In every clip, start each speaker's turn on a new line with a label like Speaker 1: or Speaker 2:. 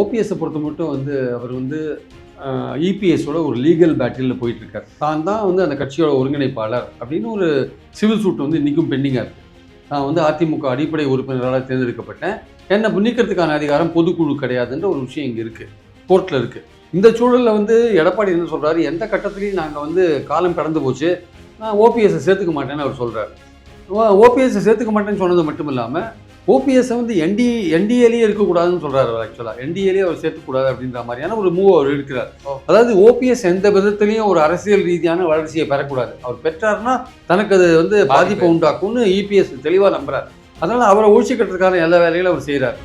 Speaker 1: ஓபிஎஸ்ஸை பொறுத்த மட்டும் வந்து அவர் வந்து இபிஎஸோட ஒரு லீகல் பேட்டிலில் போயிட்டுருக்கார். தான் தான் வந்து அந்த கட்சியோட ஒருங்கிணைப்பாளர் அப்படின்னு ஒரு சிவில் சூட் வந்து இன்றைக்கும் பெண்டிங்காக இருக்குது நான் வந்து அதிமுக அடிப்படை உறுப்பினராக தேர்ந்தெடுக்கப்பட்டேன். என்னை நீக்கிறதுக்கான அதிகாரம் பொதுக்குழு கிடையாதுன்ற ஒரு விஷயம் இங்கே இருக்குது கோர்ட்டில் இருக்குது இந்த சூழலில் வந்து எடப்பாடி என்ன சொல்கிறாரு எந்த கட்டத்துலையும் நாங்கள் வந்து காலம் கடந்து போச்சு. நான் ஓபிஎஸ்ஸை சேர்த்துக்க மாட்டேன்னு அவர் சொல்கிறார் ஓபிஎஸ்ஸை சேர்த்துக்க மாட்டேன்னு சொன்னது மட்டும் இல்லாமல் ஓபிஎஸ்ஸை வந்து என்டி என்டிஏலேயே இருக்கக்கூடாதுன்னு சொல்கிறாரு ஆக்சுவலாக என்டிஏலேயே அவர் சேர்த்துக்கூடாது அப்படின்ற மாதிரியான ஒரு மூவ் அவர் எடுக்கிறார். அதாவது ஓபிஎஸ் எந்த விதத்துலையும் ஒரு அரசியல் ரீதியான வளர்ச்சியை பெறக்கூடாது. அவர் பெற்றார்னா தனக்கு அது வந்து பாதிப்பை. உண்டாக்கும்னு இபிஎஸ் தெளிவாக நம்புறார். அதனால அவரை ஒழிச்சுக்கிறதுக்கான எல்லா வேலைகளும் அவர் செய்கிறார்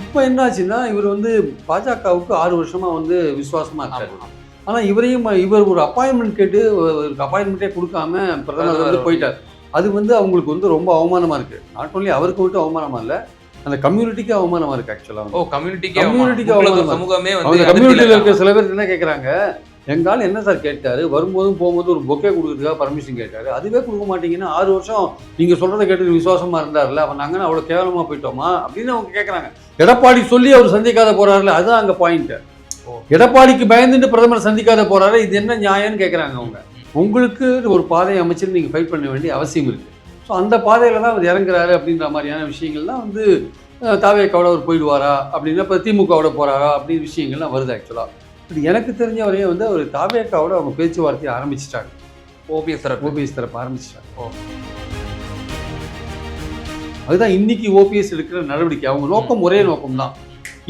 Speaker 1: இப்போ என்னாச்சுன்னா இவர் வந்து பாஜகவுக்கு ஆறு வருஷமா வந்து விசுவாசமா இருக்காரு. ஆனால் இவரையும் இவர் ஒரு அப்பாயின்மெண்ட் கேட்டு அப்பாயின்மெண்ட்டே கொடுக்காம பிரதமர் வந்து போயிட்டார். அது வந்து அவங்களுக்கு வந்து ரொம்ப அவமானமா இருக்கு. நாட் only அவருக்கு மட்டும் அவமானமா இல்லை அந்த கம்யூனிட்டிக்கு அவமானமா இருக்கு ஆக்சுவலாக
Speaker 2: ஓ கம்யூனிட்டிக்கு முற்போக்கு
Speaker 1: அவமானமா.
Speaker 2: சமூகமே வந்து
Speaker 1: கம்யூனிட்டியில்
Speaker 2: அதிருப்தியில
Speaker 1: இருக்க சில பேர் என்ன கேட்குறாங்க எங்கால என்ன சார் கேட்டாரு? வரும்போதும் போகும்போது ஒரு பொக்கே கொடுக்கறதுக்காக பர்மிஷன் கேட்டாரு. அதுவே கொடுக்க மாட்டீங்கன்னா ஆறு வருஷம் நீங்க சொல்றதை கேட்டு விசுவாசமா இருந்தார்ல அப்ப நாங்க அவ்வளவு கேவலமா போயிட்டோமா? அப்படின்னு அவங்க கேட்கறாங்க எடப்பாடி சொல்லி அவர் சந்திக்காத போறாருல அதுதான் அங்க பாயிண்ட்
Speaker 2: ஓ.
Speaker 1: எடப்பாடிக்கு பயந்துட்டு பிரதமர் சந்திக்காத போறாரு இது என்ன நியாயம்னு கேட்கறாங்க அவங்க. உங்களுக்கு ஒரு பாதையை அமைச்சு நீங்க ஃபைட் பண்ண வேண்டிய அவசியம் இருக்கு. ஸோ அந்த பாதையில தான் அவர் இறங்குறாரு அப்படின்ற மாதிரியான விஷயங்கள்லாம் வந்து தாவேக்காவோட அவர் போயிடுவாரா? அப்படின்னா இப்போ திமுகவோட போறாரா? அப்படின்னு விஷயங்கள்லாம் வருது ஆக்சுவலாக இது எனக்கு தெரிஞ்ச வரையும் வந்து அவர் தாவேக்காவோட அவங்க பேச்சுவார்த்தையை ஆரம்பிச்சிட்டாங்க
Speaker 2: ஓபிஎஸ் தரப்பு.
Speaker 1: ஓபிஎஸ் தரப்பு ஆரம்பிச்சிட்டாங்க
Speaker 2: ஓ.
Speaker 1: அதுதான் இன்னைக்கு ஓபிஎஸ் எடுக்கிற நடவடிக்கை. அவங்க நோக்கம் ஒரே நோக்கம் தான்.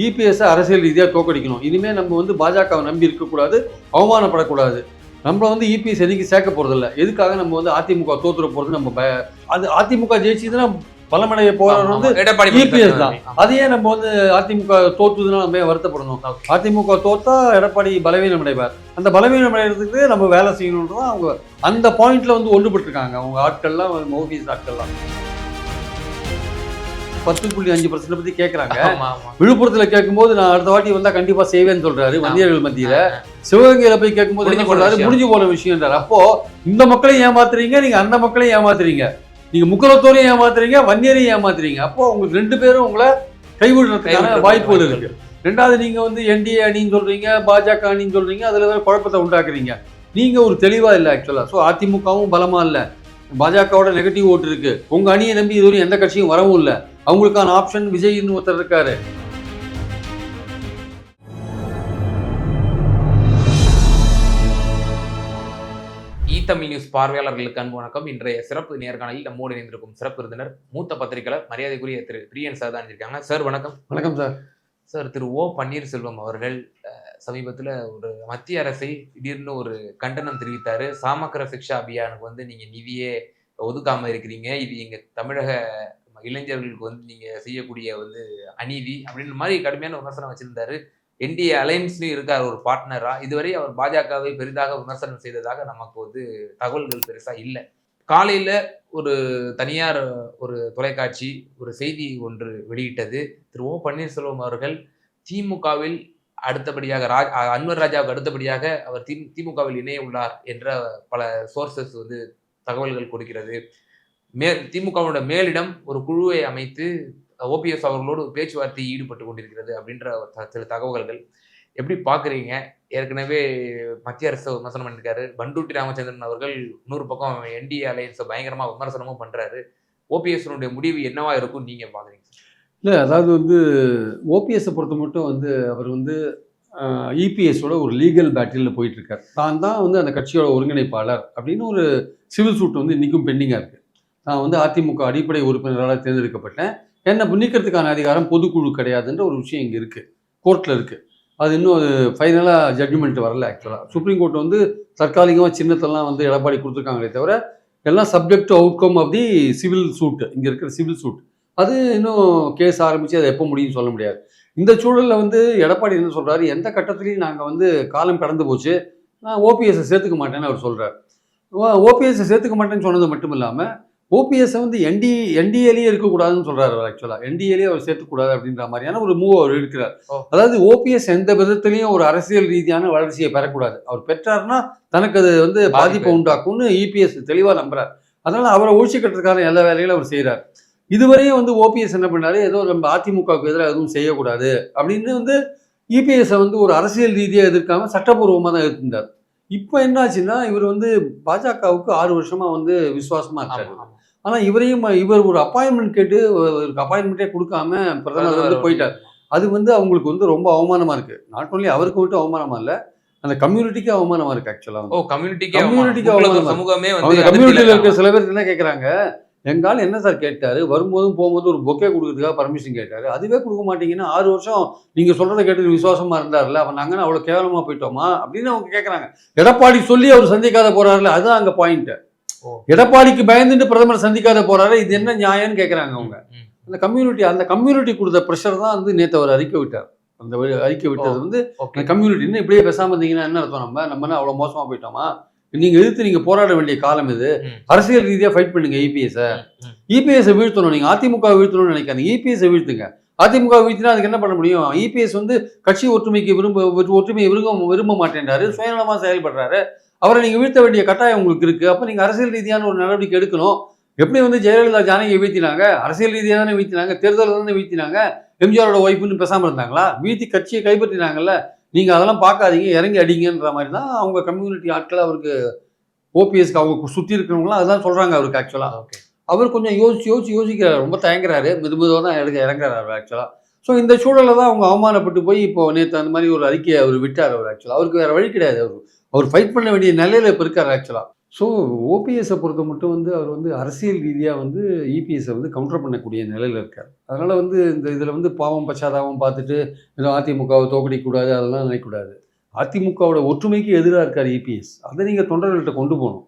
Speaker 1: இபிஎஸ் அரசியல் ரீதியாக தோக்கடிக்கணும். இனிமேல் நம்ம வந்து பாஜகவை நம்பி இருக்கக்கூடாது அவமானப்படக்கூடாது. நம்மள வந்து இபிஎஸ் எதுக்கு சேர்க்க போறதில்ல. எதுக்காக நம்ம வந்து அதிமுக தோத்துற போறது நம்ம பய அது அதிமுக ஜெயிச்சதுன்னா பலமடைய போறவர் வந்து
Speaker 2: எடப்பாடி
Speaker 1: EPS தான். அதையே நம்ம வந்து அதிமுக தோத்துதுன்னா நம்ம வருத்தப்படணும்? அதிமுக தோத்தா எடப்பாடி பலவீனம் அடைவார். அந்த பலவீனம் அடைகிறதுக்கு நம்ம வேலை செய்யணுன்றதான் அவங்க அந்த பாயிண்ட்ல வந்து ஒன்றுபட்டிருக்காங்க. அவங்க ஆட்கள்லாம் ஓபிஎஸ் ஆட்கள்லாம். பத்து புள்ளி அஞ்சு பர்சன்ட் பத்தி கேட்கறாங்க விழுப்புரத்துல கேட்கும்போது நான் அடுத்த வாட்டி வந்தா கண்டிப்பா செய்வேன்னு சொல்றாரு வந்தியர்கள் மத்தியில. சிவகங்கையில போய் கேட்கும்போது என்ன சொல்றாரு. முடிஞ்சு போன விஷயம்ன்றாரு அப்போ இந்த மக்களையும் ஏமாத்துறீங்க நீங்க அந்த மக்களையும் ஏமாத்துறீங்க. நீங்க முக்கலத்தோரையும் ஏமாத்துறீங்க வன்னியரையும் ஏமாத்துறீங்க. அப்போ உங்களுக்கு ரெண்டு பேரும் உங்களை கைவிடுறதுக்கான வாய்ப்புகள் இருக்கு. ரெண்டாவது நீங்க வந்து என்டிஏ அணின்னு சொல்றீங்க பாஜக அணின்னு சொல்றீங்க அதுல வேற குழப்பத்தை உண்டாக்குறீங்க. நீங்க ஒரு தெளிவா இல்லை ஆக்சுவலா ஸோ அதிமுகவும் பலமா இல்லை. பாஜகவோட நெகட்டிவ் ஓட்டு இருக்கு. உங்க அணியை நம்பி இதுவரையும் எந்த கட்சியும் வரவும் இல்லை. அவங்களுக்கான ஆப்ஷன் விஜய்னு ஒருத்தர் இருக்காரு.
Speaker 2: தமிழ் நியூஸ் பார்வையாளர்களுக்கு அன்பு வணக்கம். இன்றைய சிறப்பு நேர்காணலில் நம்மோடு இணைந்திருக்கும் சிறப்பு விருந்தினர் மூத்த பத்திரிகையாளர் மரியாதைக்குரிய திரு பிரியன் சார் தான் இருக்காங்க சார் வணக்கம்.
Speaker 1: வணக்கம் சார்.
Speaker 2: சார் திரு ஓ பன்னீர்செல்வம் அவர்கள் சமீபத்துல ஒரு மத்திய அரசை திடீர்னு ஒரு கண்டனம் தெரிவித்தாரு. சாமக்கர சிக்ஷா அபியானுக்கு வந்து நீங்க நிதியே ஒதுக்காம இருக்கிறீங்க. இது எங்க தமிழக இளைஞர்களுக்கு வந்து நீங்கள் செய்யக்கூடிய வந்து அநீதி அப்படின்ற மாதிரி கடுமையான விமர்சனம் வச்சிருந்தாரு. என்டிஏ அலைன்ஸ்லயும் இருக்கார் ஒரு பார்ட்னராக இதுவரை அவர் பாஜகவை பெரிதாக விமர்சனம் செய்ததாக நமக்கு வந்து தகவல்கள் பெருசாக இல்லை. காலையில் ஒரு தனியார் ஒரு தொலைக்காட்சி ஒரு செய்தி ஒன்று வெளியிட்டது. திரு ஓ பன்னீர்செல்வம் அவர்கள் திமுகவில் அடுத்தபடியாக ராஜ் அன்வர் ராஜாவுக்கு அடுத்தபடியாக அவர் தி திமுகவில் இணைய உள்ளார் என்ற பல சோர்சஸ் வந்து தகவல்கள் கொடுக்கிறது. மே திமுகவோட மேலிடம் ஒரு குழுவை அமைத்து ஓபிஎஸ் அவர்களோடு பேச்சுவார்த்தை ஈடுபட்டு கொண்டிருக்கிறது அப்படின்ற த- சில தகவல்கள். எப்படி பார்க்குறீங்க? ஏற்கனவே மத்திய அரசு விமர்சனம் பண்ணியிருக்காரு. பண்டூட்டி ராமச்சந்திரன் அவர்கள் நூறு பக்கம் என்டிஏ அலையன்ஸை பயங்கரமாக விமர்சனமும் பண்ணுறாரு ஓபிஎஸ்னுடைய முடிவு என்னவா இருக்கும் நீங்கள் பார்க்குறீங்க?
Speaker 1: இல்லை அதாவது வந்து ஓபிஎஸ்ஸை பொறுத்த மட்டும் வந்து அவர் வந்து இபிஎஸோட ஒரு லீகல் பேட்டிலில் போயிட்டுருக்கார். தான் தான் வந்து அந்த கட்சியோட ஒருங்கிணைப்பாளர் அப்படின்னு ஒரு சிவில் சூட் வந்து இன்றைக்கும் பெண்டிங்காக இருக்குது நான் வந்து அதிமுக அடிப்படை உறுப்பினரால் தேர்ந்தெடுக்கப்பட்டேன். என்னை நீக்கிறதுக்கான அதிகாரம் பொதுக்குழு கிடையாதுன்ற ஒரு விஷயம் இங்கே இருக்குது கோர்ட்டில் இருக்குது அது இன்னும் அது ஃபைனலாக ஜட்ஜ்மெண்ட் வரல ஆக்சுவலாக சுப்ரீம் கோர்ட் வந்து தற்காலிகமாக சின்னத்தெல்லாம் வந்து எடப்பாடி கொடுத்துருக்காங்களே தவிர எல்லாம் subject to outcome of the civil suit இங்கே இருக்கிற சிவில் சூட் அது இன்னும் கேஸ் ஆரம்பித்து அது எப்போ முடியும்னு சொல்ல முடியாது. இந்த சூழலில் வந்து எடப்பாடி என்ன சொல்கிறாரு எந்த கட்டத்துலையும் நாங்கள் வந்து காலம் கடந்து போச்சு. நான் ஓபிஎஸ்ஸை சேர்த்துக்க மாட்டேன்னு அவர் சொல்கிறார் ஓபிஎஸ்ஸை சேர்த்துக்க மாட்டேன்னு சொன்னது மட்டும் இல்லாமல் ஓபிஎஸ்ஸை வந்து என்டி என்டிஏலேயே இருக்கக்கூடாதுன்னு சொல்கிறாரு ஆக்சுவலாக என்டிஏலேயே அவர் சேர்த்துக்கூடாது அப்படின்ற மாதிரியான ஒரு மூவ் அவர் எடுக்கிறார்.
Speaker 2: ஓ.
Speaker 1: அதாவது ஓபிஎஸ் எந்த விதத்துலையும் ஒரு அரசியல் ரீதியான வளர்ச்சியை பெறக்கூடாது. அவர் பெற்றார்னா தனக்கு அது வந்து பாதிப்பை. உண்டாக்கும்னு இபிஎஸ் தெளிவாக நம்புறார். அதனால அவரை ஒழிச்சுக்கிறதுக்கான எல்லா வேலைகளும் அவர் செய்கிறார் இதுவரையும் வந்து ஓபிஎஸ் என்ன பண்ணாரு? ஏதோ நம்ம அதிமுகவுக்கு எதிராக எதுவும் செய்யக்கூடாது அப்படின்னு வந்து இபிஎஸ்ஸை வந்து ஒரு அரசியல் ரீதியாக எதிர்க்காம சட்டப்பூர்வமாக தான் எதிர்த்தார் இப்போ என்னாச்சுன்னா இவர் வந்து பாஜகவுக்கு ஆறு வருஷமா வந்து விசுவாசமா இருக்காரு.
Speaker 2: ஆமா, ஆமா.
Speaker 1: ஆனா இவரையும் இவர் ஒரு அப்பாயின்மெண்ட் கேட்டு அப்பாயின்மெண்ட்டே கொடுக்காம பிரதமர் வந்து போயிட்டார். அது வந்து அவங்களுக்கு வந்து ரொம்ப அவமானமா இருக்கு. நாட் only அவருக்கு மட்டும் அவமானமா இல்ல அந்த கம்யூனிட்டிக்கு அவமானமா இருக்கு ஆக்சுவலா
Speaker 2: ஓ கம்யூனிட்டிக்கே முக்குலக
Speaker 1: அவமானம்.
Speaker 2: சமூகமே வந்து
Speaker 1: கம்யூனிட்டியில்
Speaker 2: அதிருப்தியில
Speaker 1: இருக்க சில பேர் என்ன கேட்குறாங்க எங்கால் என்ன சார் கேட்டாரு? வரும்போதும் போகும்போது ஒரு பொக்கே கொடுக்கறதுக்காக பர்மிஷன் கேட்டாரு. அதுவே கொடுக்க மாட்டீங்கன்னா ஆறு வருஷம் நீங்க சொல்றதை கேட்டு விசுவாசமா இருந்தார்ல அப்ப நாங்க அவ்வளவு கேவலமா போயிட்டோமா? அப்படின்னு அவங்க கேட்கறாங்க எடப்பாடி சொல்லி அவர் சந்திக்காத போறாருல அதுதான் அங்க பாயிண்ட். எடப்பாடிக்கு பயந்துட்டு பிரதமர் சந்திக்காத போறாரு இது என்ன நியாயம்னு கேட்கறாங்க அவங்க. அந்த கம்யூனிட்டி அந்த கம்யூனிட்டி கொடுத்த ப்ரெஷர் தான் வந்து நேற்று அவர் அறிக்கை விட்டார். அந்த அறிக்கை விட்டது வந்து
Speaker 2: ஓகே.
Speaker 1: அந்த கம்யூனிட்டி இன்னும் இப்படியே பேசாம இருந்தீங்கன்னா என்ன அர்த்தம் நம்ம? நம்ம அவ்வளவு மோசமா போயிட்டோமா? நீங்க எதிர்த்து நீங்க போராட வேண்டிய காலம் இது. அரசியல் ரீதியா ஃபைட் பண்ணுங்க இபிஎஸ்
Speaker 2: ம்.
Speaker 1: இபிஎஸ் வீழ்த்தணும். நீங்க அதிமுக வீழ்த்தணும்னு நினைக்காதீங்க. இபிஎஸ் வீழ்த்துங்க. அதிமுக வீழ்த்தினா அதுக்கு என்ன பண்ண முடியும்? இபிஎஸ் வந்து கட்சி ஒற்றுமைக்கு விரும்ப ஒற்றுமையை விரும்ப விரும்ப மாட்டேன்றாரு. சுயநலமா செயல்படுறாரு. அவரை நீங்க வீழ்த்த வேண்டிய கட்டாயம் உங்களுக்கு இருக்கு. அப்ப நீங்க அரசியல் ரீதியான ஒரு நடவடிக்கை எடுக்கணும். எப்படி வந்து ஜெயலலிதா ஜானகியை வீழ்த்தினாங்க? அரசியல் ரீதியாக தானே வீழ்த்தினாங்க? தேர்தல் தானே வீழ்த்தினாங்க? எம்ஜிஆரோட ஒய்ஃப்னு பேசாம இருந்தாங்களா? வீழ்த்தி கட்சியை கைப்பற்றினாங்கல்ல. நீங்க அதெல்லாம் பார்க்காதீங்க. இறங்கி அடிங்கன்ற மாதிரி தான் அவங்க கம்யூனிட்டி ஆட்கள் அவருக்கு ஓபிஎஸ்க்கு அவங்க சுற்றி இருக்கிறவங்களாம் அதான் சொல்றாங்க அவருக்கு ஆக்சுவலா
Speaker 2: ஓகே
Speaker 1: அவர் கொஞ்சம் யோசிச்சு யோசிச்சு யோசிக்கிறாரு. ரொம்ப தயங்குறாரு. மெது மெதுவாக தான் இறங்க இறங்குறாரு ஆக்சுவலாக ஸோ இந்த சூழலில் தான் அவங்க அவமானப்பட்டு போய் இப்போ நேற்று அந்த மாதிரி ஒரு அறிக்கையை அவர் விட்டார் அவர் ஆக்சுவலாக அவருக்கு வேற வழி கிடையாது. அவர் அவர் ஃபைட் பண்ண வேண்டிய நிலையில் இப்போ இருக்கார் ஆக்சுவலாக ஸோ ஓபிஎஸை பொறுத்த மட்டும் வந்து அவர் வந்து அரசியல் ரீதியாக வந்து இபிஎஸை வந்து கவுண்டர் பண்ணக்கூடிய நிலையில் இருக்கார். அதனால் வந்து இந்த இதில் வந்து பாவம் பச்சாதாவும் பார்த்துட்டு அதிமுகவை தோக்கடிக்கூடாது அதெல்லாம் நினைக்கக்கூடாது. அதிமுகவோட ஒற்றுமைக்கு எதிராக இருக்கார் இபிஎஸ் அதை நீங்கள் தொண்டர்கள்ட்ட கொண்டு போகணும்.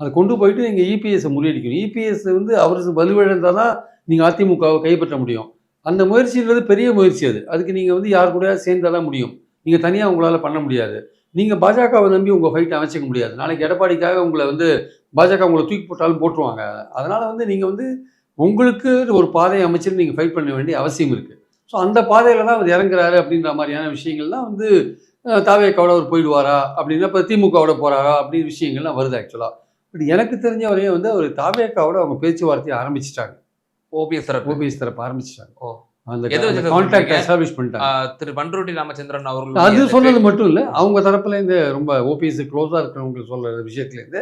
Speaker 1: அதை கொண்டு போயிட்டு நீங்கள் இபிஎஸ்ஸை முறியடிக்கணும். இபிஎஸ் வந்து அவர் வலுவிழந்தால் தான் நீங்கள் அதிமுகவை கைப்பற்ற முடியும். அந்த முயற்சின்றது பெரிய முயற்சி அது. அதுக்கு நீங்கள் வந்து யார் கூட சேர்ந்தாதான் முடியும். நீங்கள் தனியாக உங்களால் பண்ண முடியாது. நீங்கள் பாஜகவை நம்பி உங்கள் ஃபைட்டை அமைச்சிக்க முடியாது. நாளைக்கு எடப்பாடிக்காக உங்களை வந்து பாஜக உங்களை தூக்கி போட்டாலும் போட்டுருவாங்க. அதனால் வந்து நீங்கள் வந்து உங்களுக்கு ஒரு பாதையை அமைச்சிட்டு நீங்கள் ஃபைட் பண்ண வேண்டிய அவசியம் இருக்குது ஸோ அந்த பாதையில் தான் அவர் இறங்குறாரு அப்படின்ற மாதிரியான விஷயங்கள்லாம் வந்து தாவேக்காவோட அவர் போயிடுவாரா? அப்படின்னா இப்போ திமுகவோட போகிறாரா அப்படின்னு விஷயங்கள்லாம் வருது ஆக்சுவலாக பட் எனக்கு தெரிஞ்ச வரையும் வந்து அவர் தாவேக்காவோட அவங்க பேச்சுவார்த்தையை ஆரம்பிச்சிட்டாங்க.
Speaker 2: ஓபிஎஸ் தரப்பு.
Speaker 1: ஓபிஎஸ் தரப்பு ஆரம்பிச்சிட்டாங்க.
Speaker 2: ஓ. திரு பன்ருட்டி ராமச்சந்திரன் அவர்கள்
Speaker 1: அது சொன்னது மட்டும் இல்ல அவங்க தரப்புல இருந்து ரொம்ப ஓபிஎஸ் க்ளோஸா இருக்கிறவங்க சொல்ற விஷயத்துல இருந்து.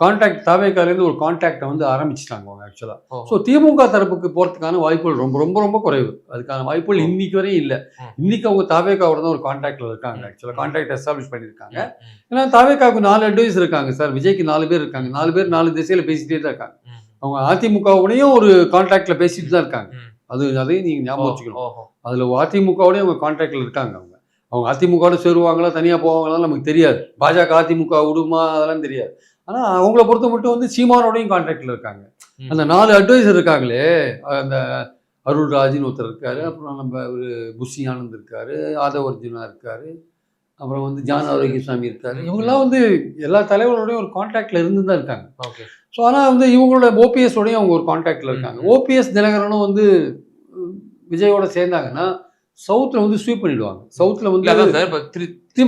Speaker 1: கான்டாக்ட் தாவேக்கால இருந்து ஒரு கான்டாக்டை வந்து ஆரம்பிச்சிட்டாங்க அவங்க ஆக்சுவலா. ஸோ திமுக தரப்புக்கு போறதுக்கான வாய்ப்புகள் ரொம்ப ரொம்ப ரொம்ப குறைவு அதுக்கான வாய்ப்புகள். இன்னைக்கு வரையும் இல்ல. இன்னைக்கு அவங்க தாவேக்காவோட தான் ஒரு கான்டாக்ட்ல இருக்காங்க
Speaker 2: ம்.
Speaker 1: ஆக்சுவலா
Speaker 2: ம்.
Speaker 1: கான்டாக்ட் எஸ்டாப்ளிஷ் பண்ணியிருக்காங்க ஏன்னா தாவேக்காவுக்கு நாலு அட்வைஸ் இருக்காங்க சார் விஜய்க்கு நாலு பேர் இருக்காங்க நாலு பேர் நாலு திசையில பேசிட்டே தான் இருக்காங்க அவங்க அதிமுகவுடையும் ஒரு கான்டாக்ட்ல பேசிட்டு தான் இருக்காங்க. அது அதையும் நீங்க ஞாபகம் வச்சுக்கணும். அதில் அதிமுகவோடய அவங்க கான்டாக்டில் இருக்காங்க அவங்க. அவங்க அதிமுகவோட சேருவாங்களா தனியாக போவாங்களா நமக்கு தெரியாது. பாஜக அதிமுக விடுமா அதெல்லாம் தெரியாது. ஆனால் அவங்கள பொறுத்த மட்டும் வந்து சீமானோடையும் கான்டாக்டில் இருக்காங்க. அந்த நாலு அட்வைசர் இருக்காங்களே அந்த அருள்ராஜின்னு ஒருத்தர் இருக்காரு அப்புறம் நம்ம ஒரு புஷி ஆனந்த் இருக்காரு ஆதவ அர்ஜுனா இருக்காரு அப்புறம் வந்து ஜான் ஆரோக்கியசாமி இருக்காரு. இவங்கெல்லாம் வந்து எல்லா தலைவர்களோடையும் ஒரு கான்டாக்டில் இருந்து தான் இருக்காங்க.
Speaker 2: ஓகே.
Speaker 1: ஸோ ஆனால் வந்து இவங்களோட ஓபிஎஸ் உடையும் அவங்க ஒரு கான்டாக்டில் இருக்காங்க. ஓபிஎஸ் தினகரனும் வந்து விஜயோட சேர்ந்தாங்கன்னா சவுத்தில் வந்து ஸ்வீப் பண்ணிடுவாங்க சவுத்தில் வந்து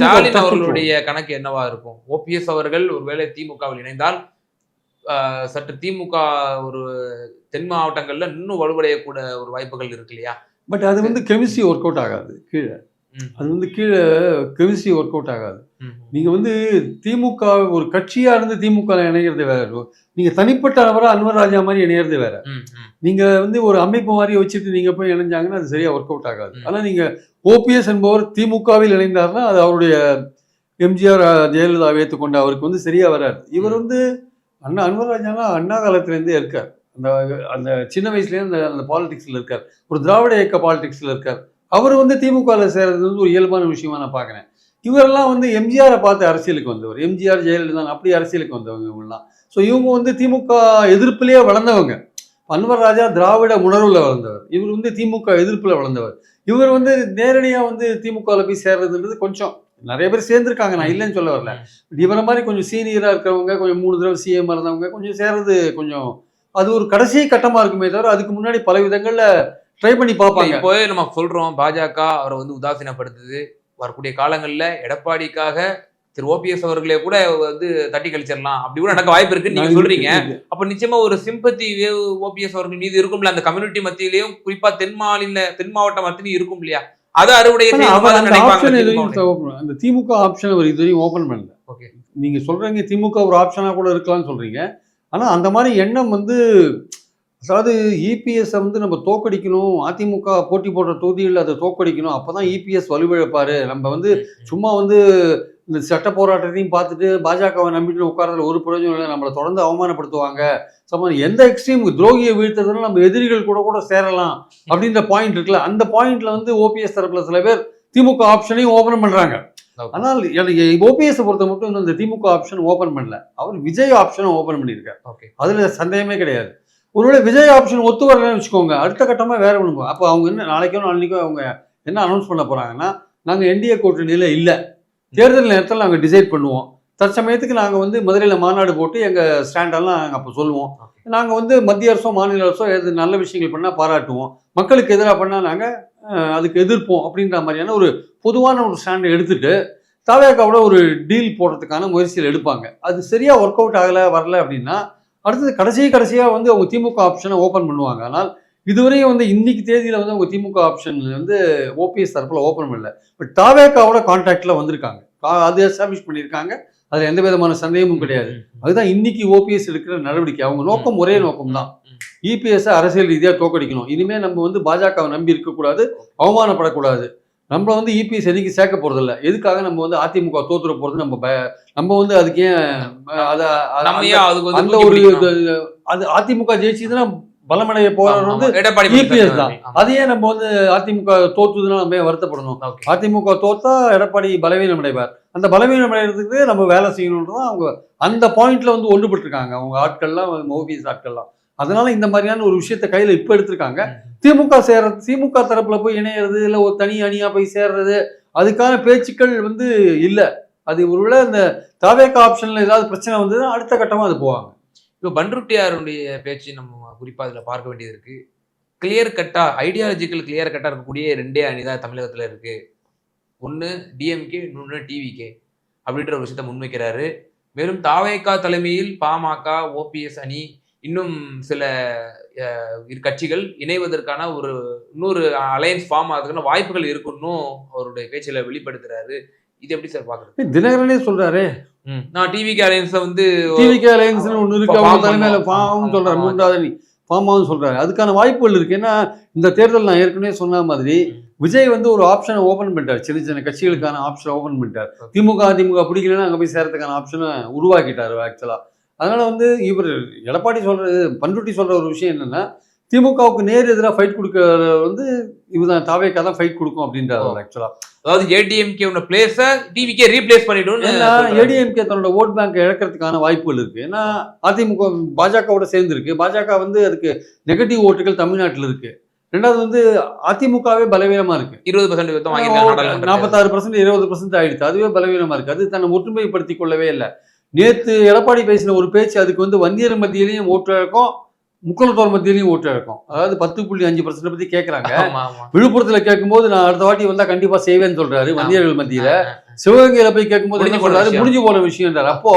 Speaker 2: ஸ்டாலின். அவர்களுடைய கணக்கு என்னவா இருக்கும் ஓபிஎஸ் அவர்கள் ஒருவேளை திமுகவில் இணைந்தால் சற்று திமுக ஒரு தென் மாவட்டங்கள்ல இன்னும் வலுவடையக்கூட ஒரு வாய்ப்புகள் இருக்கு இல்லையா
Speaker 1: பட் அது வந்து கெமிஸ்ட்ரி ஒர்க் அவுட் ஆகாது கீழே. அது வந்து கீழே கெமிஸ்ட்ரி ஒர்க் அவுட் ஆகாது. நீங்கள் வந்து திமுக ஒரு கட்சியாக இருந்து திமுக இணைகிறது வேற. நீங்கள் தனிப்பட்ட நபராக அன்வர் ராஜா மாதிரி இணையிறது வேற.
Speaker 2: ம், ம்.
Speaker 1: நீங்க வந்து ஒரு அமைப்பு மாதிரி வச்சுட்டு நீங்க போய் இணைஞ்சாங்கன்னா அது சரியா ஒர்க் அவுட் ஆகாது.
Speaker 2: ம்.
Speaker 1: ஆனா நீங்க ஓபிஎஸ் என்பவர் திமுகவில் இணைந்தார்னா அது அவருடைய எம்ஜிஆர் ஜெயலலிதா ஏற்றுக்கொண்ட அவருக்கு வந்து சரியா வராது. இவர். வந்து அண்ணா அன்வராஜாலாம் அண்ணா காலத்திலேருந்தே இருக்கார். அந்த அந்த சின்ன வயசுலேயே அந்த அந்த பாலிடிக்ஸில் இருக்கார். ஒரு திராவிட இயக்க பாலிடிக்ஸில் இருக்கார். அவர் வந்து திமுகவில் சேர்றது வந்து ஒரு இயல்பான விஷயமா நான் பார்க்குறேன். இவரெல்லாம் வந்து எம்ஜிஆரை பார்த்து அரசியலுக்கு வந்தவர். எம்ஜிஆர் ஜெயலலிதா அப்படி அரசியலுக்கு வந்தவங்க இவங்கெல்லாம். ஸோ இவங்க வந்து திமுக எதிர்ப்புலேயே வளர்ந்தவங்க. அன்வர் ராஜா திராவிட உணர்வில் வளர்ந்தவர். இவர் வந்து திமுக எதிர்ப்பில் வளர்ந்தவர். இவர் வந்து நேரடியாக வந்து திமுகவில் போய் சேர்றதுன்றது கொஞ்சம் நிறைய பேர் சேர்ந்துருக்காங்க. நான் இல்லைன்னு சொல்ல வரல. இவரை மாதிரி கொஞ்சம் சீனியராக இருக்கிறவங்க கொஞ்சம் மூணு தடவை சிஎம் இருந்தவங்க கொஞ்சம் சேர்றது கொஞ்சம் அது ஒரு கடைசி கட்டமாக இருக்குமே தவிர அதுக்கு முன்னாடி பல விதங்களில் ட்ரை பண்ணி பார்ப்பாங்க.
Speaker 2: இப்போவே நம்ம சொல்றோம் பாஜக அவரை வந்து உதாசீனப்படுத்துது. வரக்கூடிய காலங்கள்ல எடப்பாடிக்காக திரு ஓபிஎஸ் அவர்களே கூட வந்து தட்டி கழிச்சிடலாம் அப்படி கூட நடக்க வாய்ப்பு இருக்குன்னு நீங்க சொல்றீங்க. அப்ப நிச்சயமா ஒரு சிம்பத்தி ஓபிஎஸ் அவர்கள் மீது இருக்கும்ல. அந்த கம்யூனிட்டி மத்தியிலயும் குறிப்பா தென் மாநில தென் மாவட்ட மத்தியிலும் இருக்கும் இல்லையா? அது அறுவடை
Speaker 1: அந்த
Speaker 2: திமுக
Speaker 1: ஆப்ஷன் அவர் இதுவரையும் ஓபன் பண்ணல.
Speaker 2: ஓகே
Speaker 1: நீங்க சொல்றீங்க திமுக ஒரு ஆப்ஷனா கூட இருக்கலாம்னு சொல்றீங்க. ஆனா அந்த மாதிரி எண்ணம் வந்து அதாவது இபிஎஸ் வந்து நம்ம தோக்கடிக்கணும். அதிமுக போட்டி போடுற தொகுதிகளில் அதை தோக்கடிக்கணும். அப்பதான் இபிஎஸ் வலுவிழப்பாரு. நம்ம வந்து சும்மா வந்து இந்த சட்ட போராட்டத்தையும் பார்த்துட்டு பாஜகவை நம்பிட்டு உட்கார்றதுல ஒரு பிரயோஜனம் இல்லை. நம்மளை தொடர்ந்து அவமானப்படுத்துவாங்க. சம எந்த எக்ஸ்ட்ரீம் துரோகியை வீழ்த்துறதுல நம்ம எதிரிகள் கூட கூட சேரலாம் அப்படின்ற பாயிண்ட் இருக்குல்ல. அந்த பாயிண்ட்ல வந்து ஓபிஎஸ் தரப்புல சில பேர் திமுக ஆப்ஷனையும் ஓபன் பண்றாங்க. ஆனால் எனக்கு ஓபிஎஸ் பொறுத்த மட்டும் இந்த திமுக ஆப்ஷன் ஓபன் பண்ணல. அவர் விஜய் ஆப்ஷனை ஓபன் பண்ணியிருக்காரு.
Speaker 2: ஓகே.
Speaker 1: அதுல சந்தேகமே கிடையாது. ஒருவேளை விஜய் ஆப்ஷன் ஒத்து வரலன்னு வச்சுக்கோங்க. அடுத்த கட்டமாக வேற ஒன்று அப்போ அவங்க என்ன நாளைக்கோ நாளைக்கோ அவங்க என்ன அனௌன்ஸ் பண்ண போகிறாங்கன்னா நாங்கள் என்டிஏ கூட்டணியில் இல்லை. தேர்தல் நேரத்தில் நாங்கள் டிசைட் பண்ணுவோம். தற்சமயத்துக்கு நாங்கள் வந்து மதுரையில் மாநாடு போட்டு எங்கள் ஸ்டாண்டெல்லாம் நாங்கள் அப்போ சொல்லுவோம். நாங்கள் வந்து மத்திய அரசோ மாநில அரசோ எது நல்ல விஷயங்கள் பண்ணால் பாராட்டுவோம். மக்களுக்கு எதிராக பண்ணால் நாங்கள் அதுக்கு எதிர்ப்போம் அப்படின்ற மாதிரியான ஒரு பொதுவான ஒரு ஸ்டாண்டை எடுத்துட்டு தாவேக்காவோட ஒரு டீல் போடுறதுக்கான முயற்சிகள் எடுப்பாங்க. அது சரியாக ஒர்க் அவுட் ஆகலை வரல அப்படின்னா அடுத்தது கடைசி கடைசியா வந்து அவங்க திமுக ஆப்ஷனை ஓபன் பண்ணுவாங்க. ஆனால் இதுவரையும் வந்து இன்னைக்கு தேதியில வந்து அவங்க திமுக ஆப்ஷன் வந்து ஓபிஎஸ் தரப்புல ஓபன் பண்ணல. பட் தாவேக்காவோட கான்டாக்ட்ல வந்திருக்காங்க. அது எஸ்டாப்ளிஷ் பண்ணியிருக்காங்க. அதுல எந்த விதமான சந்தேகமும் கிடையாது. அதுதான் இன்னைக்கு ஓபிஎஸ் எடுக்கிற நடவடிக்கை. அவங்க நோக்கம் ஒரே நோக்கம் தான். இபிஎஸ் அரசியல் ரீதியா தோக்கடிக்கணும். இனிமே நம்ம வந்து பாஜகவை நம்பி இருக்கக்கூடாது. அவமானப்படக்கூடாது. நம்மள வந்து இபிஎஸ் எதுக்கு சேர்க்க போறது இல்ல எதுக்காக நம்ம வந்து அதிமுக தோத்துற போறது? நம்ம பய- நம்ம வந்து அதுக்கு ஏன் அத அந்த ஒரு அது அதிமுக ஜெயிச்சதுன்னா பலமடைய போறவர் வந்து.
Speaker 2: எடப்பாடி
Speaker 1: இபிஎஸ்
Speaker 2: பழனிசாமி
Speaker 1: தான். அதையே நம்ம வந்து அதிமுக தோத்துதுன்னா நம்ம வருத்தப்படணும். அதிமுக தோத்தா எடப்பாடி பலவீனம் அடைவார். அந்த பலவீனம் அடைகிறதுக்கு நம்ம வேலை செய்யணுன்றதான் அவங்க அந்த பாயிண்ட்ல வந்து ஒன்றுபட்டிருக்காங்க. அவங்க ஆட்கள்லாம் ஓபிஎஸ் ஆட்கள்லாம். அதனால இந்த மாதிரியான ஒரு விஷயத்த கையில இப்ப எடுத்திருக்காங்க. திமுக சேர்றது திமுக தரப்புல போய் இணையிறது இல்ல ஒரு தனி அணியா போய் சேர்றது அதுக்கான பேச்சுக்கள் வந்து இல்ல. அது ஒருவேளை இந்த தாவேக்கா ஆப்ஷன்ல ஏதாவது பிரச்சனை வந்ததுன்னா அடுத்த கட்டமா அது போவாங்க.
Speaker 2: இப்போ பன்ருட்டியாருடைய பேச்சு நம்ம குறிப்பா அதுல பார்க்க வேண்டியது இருக்கு. கிளியர் கட்டா ஐடியாலஜிக்கல் கிளியர் கட்டா இருக்கக்கூடிய ரெண்டே அணி தான் தமிழகத்துல இருக்கு. ஒன்னு டிஎம்கே இன்னொன்னு டிவிகே அப்படின்ற ஒரு விஷயத்த முன்வைக்கிறாரு. மேலும் தாவேகா தலைமையில் பாமக ஓபிஎஸ் அணி இன்னும் சில இரு கட்சிகள் இணைவதற்கான ஒரு இன்னொரு அலையன்ஸ் ஃபார்ம் ஆகிறதுக்கான வாய்ப்புகள் இருக்குன்னு அவருடைய பேச்சில் வெளிப்படுத்துறாரு. இது எப்படி சார் பாக்குறது?
Speaker 1: தினகரனே சொல்றாரு.
Speaker 2: நான் டிவிகே அலையன்ஸை வந்து
Speaker 1: டிவிகே அலையன்ஸ் ஒன்று இருக்கு. அவங்க தலைமையில. ஃபார்ம் சொல்றாரு. மூன்றாவது ஃபார்மாவும் சொல்றாரு. அதுக்கான வாய்ப்புகள் இருக்கு. ஏன்னா இந்த தேர்தல் நான் ஏற்கனவே சொன்ன மாதிரி விஜய் வந்து ஒரு ஆப்ஷனை ஓபன் பண்ணிட்டார். சின்ன சின்ன கட்சிகளுக்கான ஆப்ஷனை ஓபன் பண்ணிட்டார். திமுக அதிமுக பிடிக்கலன்னா அங்க போய் சேரத்துக்கான ஆப்ஷனை உருவாக்கிட்டாரு ஆக்சுவலா அதனால வந்து இவர் எடப்பாடி சொல்றது பண்ருட்டி சொல்ற ஒரு விஷயம் என்னன்னா திமுகவுக்கு நேர் எதிராக ஃபைட் கொடுக்க வந்து இவதான் தாவேக்கா தான் ஃபைட் கொடுக்கும் அப்படின்றாரு ஆக்சுவலா
Speaker 2: அதாவது ஏடிஎம்கே உள்ள பிளேஸ டிவிகே ரீப்ளேஸ் பண்ணிடும்
Speaker 1: ஏடிஎம்கே தன்னோட ஓட் பேங்க் இழக்கிறதுக்கான வாய்ப்புகள் இருக்கு. ஏன்னா அதிமுக பாஜகவோட சேர்ந்து இருக்கு பாஜக வந்து அதுக்கு நெகட்டிவ் ஓட்டுகள் தமிழ்நாட்டில் இருக்கு. ரெண்டாவது வந்து அதிமுகவே பலவீனமா இருக்கு.
Speaker 2: இருபது பர்சன்ட்
Speaker 1: நாற்பத்தாறு பர்சன்ட் இருபது பர்சன்ட் ஆயிடுச்சு. அதுவே பலவீனமா இருக்கு. அது தன்னை ஒற்றுமைப்படுத்திக் கொள்ளவே இல்லை. நேத்து எடப்பாடி பேசின ஒரு பேச்சு அதுக்கு வந்து வன்னியர் மத்தியிலையும் ஓட்டு இழக்கும் முக்குளத்தோர் மத்தியிலையும் ஓட்டு இழக்கும். அதாவது பத்து புள்ளி அஞ்சு பர்சன்ட் பத்தி கேட்கறாங்க விழுப்புரத்துல கேட்கும்போது நான் அடுத்த வாட்டி வந்தா கண்டிப்பா செய்வேன்னு சொல்றாரு வன்னியர்கள் மத்தியில. சிவகங்கையில போய் கேட்கும்போது என்ன
Speaker 2: முடிஞ்சு போன
Speaker 1: சொல்றாரு?
Speaker 2: விஷயம்.
Speaker 1: முடிஞ்சு போன விஷயம்ன்றாரு. அப்போ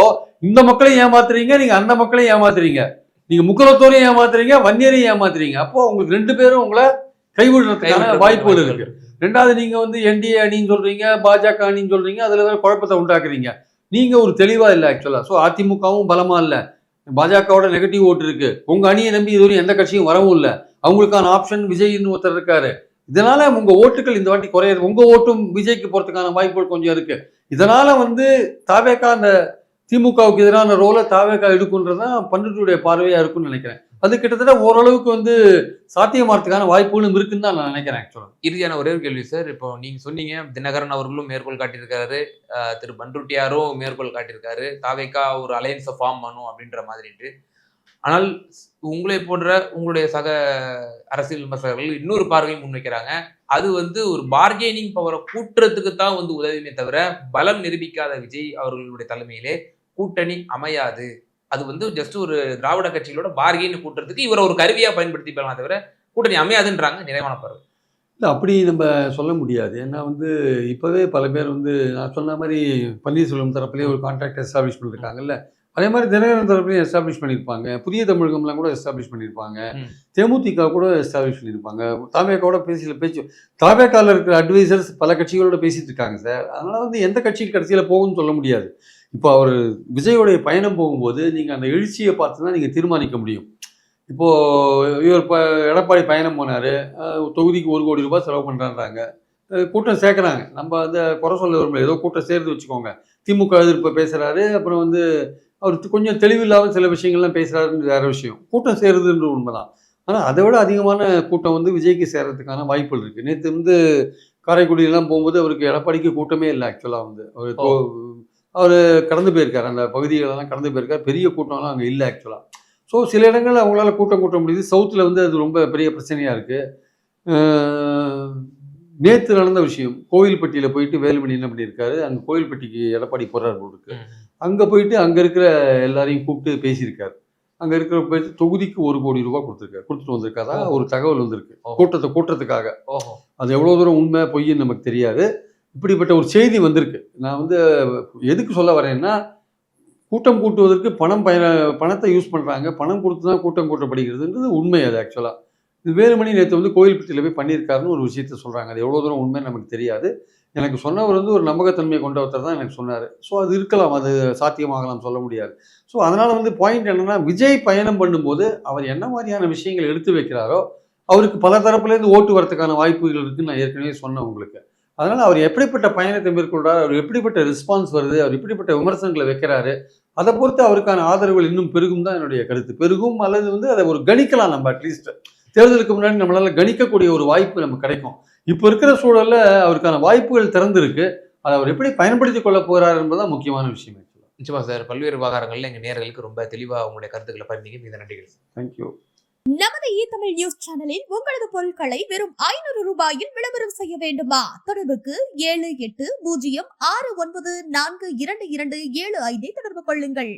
Speaker 1: இந்த மக்களையும் ஏமாத்துறீங்க நீங்க அந்த மக்களையும் ஏமாத்துறீங்க. நீங்க முக்குலத்தோரையும் ஏமாத்துறீங்க வன்னியரையும் ஏமாத்துறீங்க. அப்போ உங்களுக்கு ரெண்டு பேரும் உங்களை கைவிடுறதுக்கான
Speaker 2: கைவிடுறதுக்கு
Speaker 1: வாய்ப்புகள் இருக்கு. ரெண்டாவது நீங்க வந்து என்டிஏ அணின்னு சொல்றீங்க பாஜக அணின்னு சொல்றீங்க அதுல வேற குழப்பத்தை உண்டாக்குறீங்க. நீங்கள் ஒரு தெளிவாக இல்லை ஆக்சுவலாக ஸோ அதிமுகவும் பலமாக இல்லை. பாஜகவோட நெகட்டிவ் ஓட்டு இருக்கு. உங்க அணியை நம்பி இதுவரையும் எந்த கட்சியும் வரவும் இல்லை. அவங்களுக்கான ஆப்ஷன் விஜய்னு ஒருத்தர் இருக்காரு. இதனால உங்க ஓட்டுகள் இந்த வாட்டி குறையுது உங்க ஓட்டும் விஜய்க்கு போறதுக்கான வாய்ப்புகள் கொஞ்சம் இருக்கு. இதனால வந்து தாவேக்கா அந்த திமுகவுக்கு எதிரான ரோலை தாவேக்கா எடுக்குன்றதுதான் பண்ருட்டியுடைய பார்வையா இருக்கும்னு நினைக்கிறேன். அது கிட்டத்தட்ட ஓரளவுக்கு வந்து சாத்தியமாறதுக்கான வாய்ப்புகளும் இருக்குன்னு தான் நான் நினைக்கிறேன் ஆக்சுவலா
Speaker 2: இறுதியான ஒரே ஒரு கேள்வி சார் இப்போ நீங்கள் சொன்னீங்க தினகரன் அவர்களும் மேற்கோள் காட்டியிருக்காரு திரு பண்ருட்டியாரும் மேற்கோள் காட்டியிருக்காரு தாவேக்கா ஒரு அலையன்ஸை ஃபார்ம் பண்ணும் அப்படின்ற மாதிரிட்டு ஆனால் உங்களை போன்ற உங்களுடைய சக அரசியல் விமர்சகர்கள் இன்னொரு பார்வையும் முன்வைக்கிறாங்க. அது வந்து ஒரு பார்கெனிங் பவரை கூட்டுறதுக்கு தான் வந்து உதவியுமே தவிர பலம் நிரூபிக்காத விஜய் அவர்களுடைய தலைமையிலே கூட்டணி அமையாது. அது வந்து ஜஸ்ட் ஒரு திராவிட கட்சிகளோட பார்கெயின் கூட்டுறதுக்கு இவரை ஒரு கருவியாக பயன்படுத்தி போகலாம் தவிர கூட்டணி அமையாதுன்றாங்க நிறைவான பார்வை
Speaker 1: இல்லை அப்படி நம்ம சொல்ல முடியாது. ஏன்னா வந்து இப்போவே பல பேர் வந்து நான் சொன்ன மாதிரி பன்னீர்செல்வம் தரப்புலேயே ஒரு கான்ட்ராக்ட் எஸ்டாப்ளிஷ் பண்ணியிருக்காங்கல்ல அதே மாதிரி தினகரன் தரப்புலையும் எஸ்டாப்ளிஷ் பண்ணியிருப்பாங்க. புதிய தமிழகம்லாம் கூட எஸ்டாப்ளிஷ் பண்ணியிருப்பாங்க. தேமுதிக கூட எஸ்டாப்ளிஷ் பண்ணியிருப்பாங்க. தாவேக்காவோட பேசி பேச்சு தாவேக்காவில் இருக்கிற அட்வைசர்ஸ் பல கட்சிகளோட பேசிட்டு இருக்காங்க சார் அதனால் வந்து எந்த கட்சிக்கு கடைசியில் போகும்னு சொல்ல முடியாது. இப்போ அவர் விஜயோடைய பயணம் போகும்போது நீங்கள் அந்த எழுச்சியை பார்த்து தான் நீங்கள் தீர்மானிக்க முடியும். இப்போது இவர் இப்போ எடப்பாடி பயணம் போனார். தொகுதிக்கு ஒரு கோடி ரூபாய் செலவு பண்ணுறாங்க கூட்டம் சேர்க்குறாங்க. நம்ம அந்த குறை சொல்ல விரும்பல. ஏதோ கூட்டம் சேர்த்து வச்சுக்கோங்க. திமுக எதிர்ப்பு பேசுகிறாரு அப்புறம் வந்து அவர் கொஞ்சம் தெளிவில்லாத சில விஷயங்கள்லாம் பேசுகிறாருன்னு வேறு விஷயம். கூட்டம் சேருதுன்ற உண்மைதான். ஆனால் அதை விட அதிகமான கூட்டம் வந்து விஜய்க்கு சேர்கிறதுக்கான வாய்ப்புகள் இருக்குது நேற்று வந்து காரைக்குடியெல்லாம் போகும்போது அவருக்கு எடப்பாடிக்கு கூட்டமே இல்லை ஆக்சுவலாக வந்து. அவர் அவர் கடந்து போயிருக்கார். அந்த பகுதிகளெல்லாம் கடந்து போயிருக்காரு. பெரிய கூட்டம்லாம் அங்கே இல்லை ஆக்சுவலாக ஸோ சில இடங்களில் அவங்களால கூட்டம் கூட்ட முடியுது. சவுத்தில் வந்து அது ரொம்ப பெரிய பிரச்சனையாக இருக்குது நேற்று நடந்த விஷயம். கோவில்பட்டியில் போயிட்டு வேலுமணி என்ன பண்ணியிருக்காரு? அங்கே கோவில்பட்டிக்கு எடப்பாடி போகிறார் போல் இருக்கு. அங்கே போயிட்டு அங்கே இருக்கிற எல்லாரையும் கூப்பிட்டு பேசியிருக்காரு. அங்கே இருக்கிற போயிட்டு தொகுதிக்கு ஒரு கோடி ரூபாய் கொடுத்துருக்காரு. கொடுத்துட்டு வந்திருக்காரா?
Speaker 2: ஓ.
Speaker 1: ஒரு தகவல் வந்திருக்கு. கூட்டத்தை கூட்டத்துக்காக
Speaker 2: ஓஹோ.
Speaker 1: அது எவ்வளோ தூரம் உண்மை பொய்ன்னு நமக்கு தெரியாது. இப்படிப்பட்ட ஒரு செய்தி வந்திருக்கு. நான் வந்து எதுக்கு சொல்ல வரேன்னா கூட்டம் கூட்டுவதற்கு பணம் பயன பணத்தை யூஸ் பண்ணுறாங்க பணம் கொடுத்து தான் கூட்டம் கூட்டப்படுகிறதுன்றது உண்மை அது ஆக்சுவலாக இது வேலுமணி நேற்று வந்து கோயில்பட்டியில் போய் பண்ணியிருக்காருன்னு ஒரு விஷயத்த சொல்கிறாங்க அது எவ்வளோ தூரம் உண்மை நமக்கு தெரியாது. எனக்கு சொன்னவர் வந்து ஒரு நம்பகத்தன்மை கொண்டவர்த்தர் தான் எனக்கு சொன்னார். ஸோ அது இருக்கலாம் அது சாத்தியமாகலாம் சொல்ல முடியாது. ஸோ அதனால் வந்து பாயிண்ட் என்னென்னா விஜய் பயணம் பண்ணும்போது அவர் என்ன மாதிரியான விஷயங்கள் எடுத்து வைக்கிறாரோ அவருக்கு பல தரப்புலேருந்து ஓட்டு வரதுக்கான வாய்ப்புகள் இருக்குன்னு நான் ஏற்கனவே சொன்னேன் உங்களுக்கு. அதனால் அவர் எப்படிப்பட்ட பயணத்தை மேற்கொள்கிறார் அவர் எப்படிப்பட்ட ரெஸ்பான்ஸ் வருது அவர் எப்படிப்பட்ட விமர்சனங்களை வைக்கிறாரு அதை பொறுத்து அவருக்கான ஆதரவுகள் இன்னும் பெருகும் தான் என்னுடைய கருத்து. பெருகும் அல்லது வந்து அதை ஒரு கணிக்கலாம் நம்ம அட்லீஸ்ட் தேர்தலுக்கு முன்னாடி நம்மளால் கணிக்கக்கூடிய ஒரு வாய்ப்பு நமக்கு கிடைக்கும். இப்போ இருக்கிற சூழல்ல அவருக்கான வாய்ப்புகள் திறந்திருக்கு. அதை அவர் எப்படி பயன்படுத்திக் கொள்ள போறாரு என்பதுதான் முக்கியமான விஷயம்
Speaker 2: நிச்சயமா சார் பல்வேறு விவகாரங்கள்ல எங்க நேயர்களுக்கு ரொம்ப தெளிவா உங்களுடைய கருத்துக்களை பகிர்ந்தீங்க. மீத நன்றிகள்
Speaker 1: தேங்க்யூ
Speaker 3: நமது இ தமிழ் நியூஸ் சேனலில் உங்களது பொருட்களை வெறும் ஐநூறு ரூபாயில் விளம்பரம் செய்ய வேண்டுமா? தொடர்புக்கு ஏழு எட்டு பூஜ்ஜியம் ஆறு ஒன்பது நான்கு இரண்டு இரண்டு ஏழு ஐந்தை தொடர்பு கொள்ளுங்கள்.